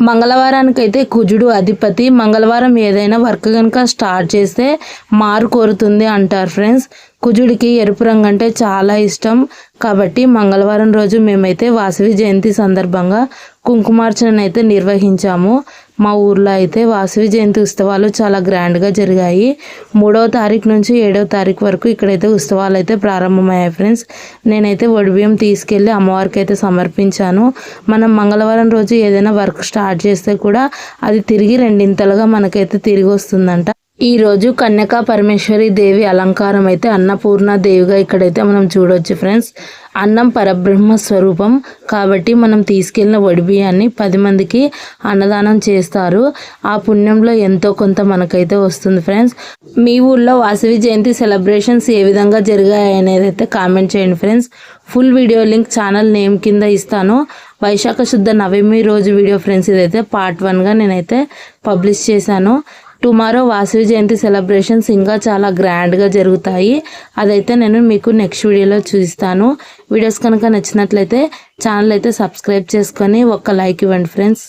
మంగళవారానికి అయితే కుజుడు అధిపతి. మంగళవారం ఏదైనా వర్క్ కనుక స్టార్ట్ చేస్తే మారు కోరుతుంది అంటారు ఫ్రెండ్స్. కుజుడికి ఎరుపు రంగు అంటే చాలా ఇష్టం. కాబట్టి మంగళవారం రోజు మేమైతే వాసవి జయంతి సందర్భంగా కుంకుమార్చన అయితే నిర్వహించాము. మా ఊర్లో అయితే వాసవి జయంతి ఉత్సవాలు చాలా గ్రాండ్గా జరిగాయి. మూడవ తారీఖు నుంచి ఏడవ తారీఖు వరకు ఇక్కడైతే ఉత్సవాలు అయితే ప్రారంభమయ్యాయి ఫ్రెండ్స్. నేనైతే ఒడిబియ్యం తీసుకెళ్ళి అమ్మవారికి అయితే సమర్పించాను. మనం మంగళవారం రోజు ఏదైనా వర్క్ స్టార్ట్ చేస్తే కూడా అది తిరిగి రెండింతలుగా మనకైతే తిరిగి వస్తుందంట. ఈరోజు కన్యకా పరమేశ్వరి దేవి అలంకారం అయితే అన్నపూర్ణ దేవిగా ఇక్కడైతే మనం చూడవచ్చు ఫ్రెండ్స్. అన్నం పరబ్రహ్మ స్వరూపం. కాబట్టి మనం తీసుకెళ్ళిన వడిబియ్యాన్ని పది మందికి అన్నదానం చేస్తారు. ఆ పుణ్యంలో ఎంతో కొంత మనకైతే వస్తుంది ఫ్రెండ్స్. మీ ఊళ్ళో వాసవి జయంతి సెలబ్రేషన్స్ ఏ విధంగా జరిగాయి అనేది అయితే కామెంట్ చేయండి friends. Full video link channel name కింద ఇస్తాను. వైశాఖ శుద్ధ నవమి రోజు వీడియో ఫ్రెండ్స్ ఇదైతే పార్ట్ వన్గా నేనైతే పబ్లిష్ చేశాను. టుమారో వాసవి జయంతి సెలబ్రేషన్స్ ఇంకా చాలా గ్రాండ్గా జరుగుతాయి. అదైతే నేను మీకు నెక్స్ట్ వీడియోలో చూపిస్తాను. వీడియోస్ కనుక నచ్చినట్లయితే ఛానల్ అయితే సబ్స్క్రైబ్ చేసుకొని ఒక్క లైక్ ఇవ్వండి ఫ్రెండ్స్